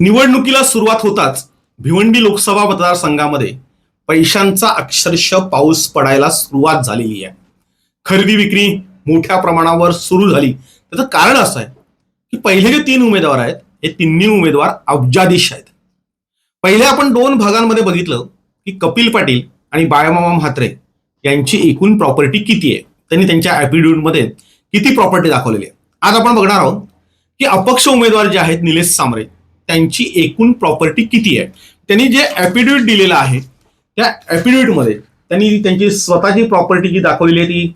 निवडणुकीला सुरुवात होताच भिवंडी लोकसभा मतदारसंघामध्ये पैशांचा अक्षरशः पाऊस पडायला सुरुवात झालेली आहे. खरेदी विक्री मोठ्या प्रमाणावर सुरू झाली. त्याचं कारण असं आहे की पहिले जे तीन उमेदवार आहेत हे तिन्ही उमेदवार अब्जाधीश आहेत. पहिले आपण दोन भागांमध्ये बघितलं की कपिल पाटील आणि बाळामामा म्हात्रे यांची एकूण प्रॉपर्टी किती आहे? त्यांनी त्यांच्या ॲफिडेव्हिटमध्ये किती प्रॉपर्टी दाखवलेली आहे? आज आपण बघणार आहोत की अपक्ष उमेदवार जे आहेत निलेश सामरे त्यांची एकूण प्रॉपर्टी किती आहे? त्यांनी जे ॲफिडेव्हिट दिलेलं आहे त्या ॲफिडेव्हिटमध्ये त्यांनी त्यांची स्वतःची प्रॉपर्टी जी दाखवलेली आहे ती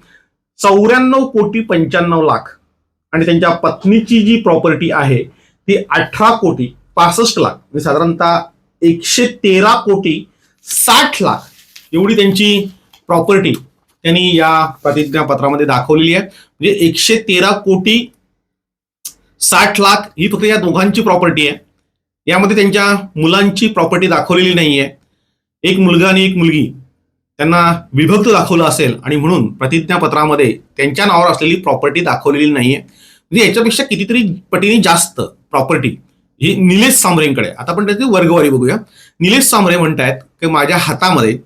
चौऱ्याण्णव कोटी पंच्याण्णव लाख आणि त्यांच्या पत्नीची जी प्रॉपर्टी आहे ती अठरा कोटी पासष्ट लाख. म्हणजे साधारणतः एकशे तेरा कोटी साठ लाख एवढी त्यांची प्रॉपर्टी त्यांनी या प्रतिज्ञापत्रामध्ये दाखवलेली आहे. म्हणजे एकशे तेरा कोटी साठ लाख ही फक्त या दोघांची प्रॉपर्टी आहे. यामध्ये त्यांच्या मुलांची प्रॉपर्टी दाखवलेली नाही आहे एक मुलगा आणि एक मुलगी. त्यांना विभक्त दाखवलं असेल आणि म्हणून प्रतिज्ञापत्रामध्ये त्यांच्या नावावर असलेली प्रॉपर्टी दाखवलेली नाही आहे म्हणजे याच्यापेक्षा कितीतरी पटीने जास्त प्रॉपर्टी ही निलेश सांबरेंकडे आता आपण त्याची वर्गवारी बघूया. निलेश सांबरे म्हणतायत की माझ्या हातामध्ये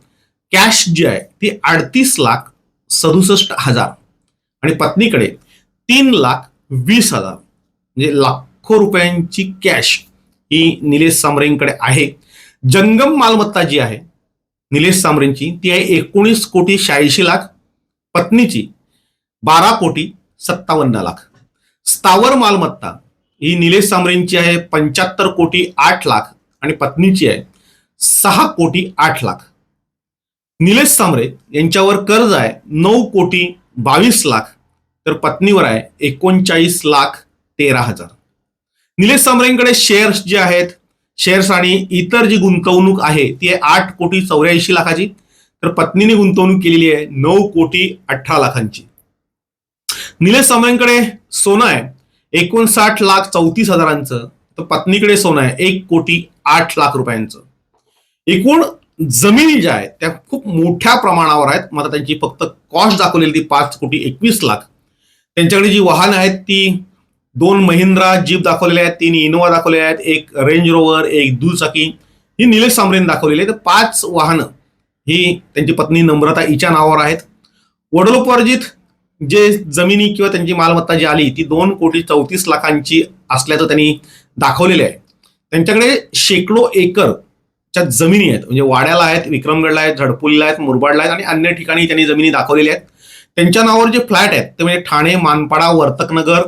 कॅश जी आहे ती अडतीस लाख सदुसष्ट हजार आणि पत्नीकडे तीन लाख वीस हजार. म्हणजे लाखो रुपयांची कॅश ही निलेश सांबरेंकडे आहे. जंगम मालमत्ता जी आहे निलेश सांबरेंची ती आहे एकोणीस कोटी शहाऐंशी लाख पत्नीची बारा कोटी सत्तावन्न लाख. स्थावर मालमत्ता ही निलेश सांबरेंची आहे पंच्याहत्तर कोटी आठ लाख आणि पत्नीची आहे सहा कोटी आठ लाख. निलेश सांबरे यांच्यावर कर्ज आहे नऊ कोटी बावीस लाख तर पत्नीवर आहे एकोणचाळीस लाख तेरा हजार. निलेश सामरेंकडे शेअर्स जे आहेत शेअर्स आणि इतर जी गुंतवणूक आहे ती आहे आठ कोटी चौऱ्याऐंशी लाखाची. तर पत्नीने गुंतवणूक केलेली आहे नऊ कोटी अठरा लाखांची. निलेश सामरेंकडे सोनं आहे एकोणसाठ लाख चौतीस हजारांचं. तर पत्नीकडे सोनं आहे एक कोटी आठ लाख रुपयांचं. एकूण जमिनी ज्या आहेत त्या खूप मोठ्या प्रमाणावर आहेत. मात्र त्यांची फक्त कॉस्ट दाखवलेली ती पाच कोटी एकवीस लाख. त्यांच्याकडे जी वाहनं आहेत ती दोन महिंद्रा जीप दाखवलेल्या आहेत तीन इनोवा दाखवलेल्या आहेत एक रेंज रोवर एक दुचाकी ही निलेश सांबरेने दाखवलेली आहे तर पाच वाहनं ही त्यांची पत्नी नम्रता हिच्या नावावर आहेत. वडलोपार्जित जे जमिनी किंवा त्यांची मालमत्ता जी आली ती दोन कोटी चौतीस लाखांची असल्याचं त्यांनी दाखवलेलं आहे. त्यांच्याकडे शेकडो एकरच्या जमिनी आहेत. म्हणजे वाड्याला आहेत विक्रमगडला आहेत झडपुलीला आहेत मुरबाडला आहेत आणि अन्य ठिकाणी त्यांनी जमिनी दाखवलेल्या आहेत. त्यांच्या नावावर जे फ्लॅट आहेत ते म्हणजे ठाणे मानपाडा वर्तकनगर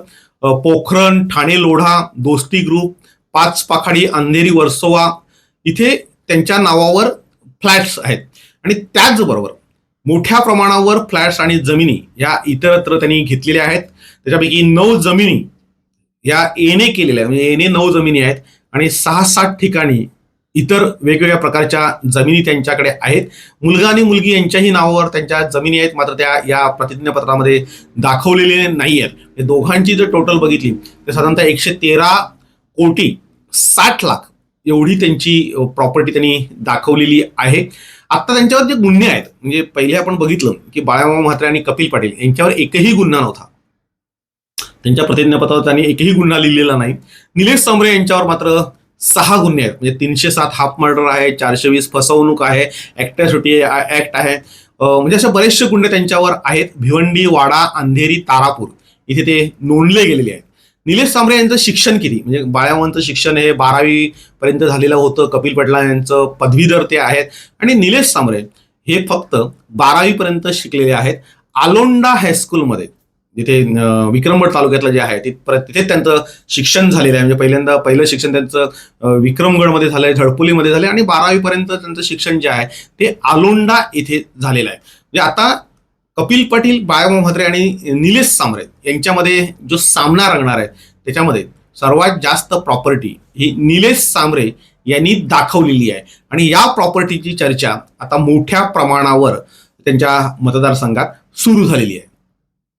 पोखरण ठाणे लोढा दोस्ती ग्रुप पाच पाखाडी अंधेरी वर्सोवा इथे त्यांच्या नावावर फ्लॅट्स आहेत. आणि त्याचबरोबर मोठ्या प्रमाणावर फ्लॅट्स आणि जमिनी या इतरत्र त्यांनी घेतलेल्या आहेत. त्याच्यापैकी नऊ जमिनी या एने केलेल्या आहेत. म्हणजे एने नऊ जमिनी आहेत. आणि सहा सात ठिकाणी इतर वेगवेगळ्या प्रकारच्या जमिनी त्यांच्याकडे आहेत. मुलगा आणि मुलगी यांच्याही नावावर त्यांच्या जमिनी आहेत मात्र त्या या प्रतिज्ञापत्रामध्ये दाखवलेले नाही आहेत दोघांची जर टोटल बघितली तर साधारणतः एकशे तेरा कोटी साठ लाख एवढी त्यांची प्रॉपर्टी त्यांनी दाखवलेली आहे. आता त्यांच्यावर जे गुन्हे आहेत म्हणजे पहिले आपण बघितलं की बाळामामा म्हात्रे आणि कपिल पाटील यांच्यावर एकही गुन्हा नव्हता. त्यांच्या प्रतिज्ञापत्रावर त्यांनी एकही गुन्हा लिहिलेला नाही. निलेश समरे यांच्यावर मात्र सहा गुन्हे आहेत. म्हणजे तीनशे सात हाफ मर्डर आहे चारशे वीस फसवणूक आहे ॲक्टॅसिटी ऍक्ट आहे. म्हणजे असे बरेचसे गुन्हे त्यांच्यावर आहेत. भिवंडी वाडा अंधेरी तारापूर. इथे ते नोंदले गेलेले आहेत. निलेश सांबरे यांचं शिक्षण किती? म्हणजे बाळामांचं शिक्षण हे बारावी पर्यंत झालेलं होतं. कपिल पटला यांचं पदवीधर ते आहेत. आणि निलेश सांबरे हे फक्त बारावीपर्यंत शिकलेले आहेत. आलोंडा हायस्कूलमध्ये जिथे विक्रमगड तालुक्यातलं जे आहे तिथे त्यांचं शिक्षण झालेलं आहे. म्हणजे पहिल्यांदा पहिलं शिक्षण त्यांचं विक्रमगडमध्ये झालंय झडपुलीमध्ये झालंय आणि बारावीपर्यंत त्यांचं शिक्षण जे आहे ते आलोंडा इथे झालेलं आहे. म्हणजे आता कपिल पाटील बाळामामा म्हात्रे आणि निलेश सामरे यांच्यामध्ये जो सामना रंगणार आहे त्याच्यामध्ये सर्वात जास्त प्रॉपर्टी ही निलेश सामरे यांनी दाखवलेली आहे. आणि या प्रॉपर्टीची चर्चा आता मोठ्या प्रमाणावर त्यांच्या मतदारसंघात सुरू झालेली आहे.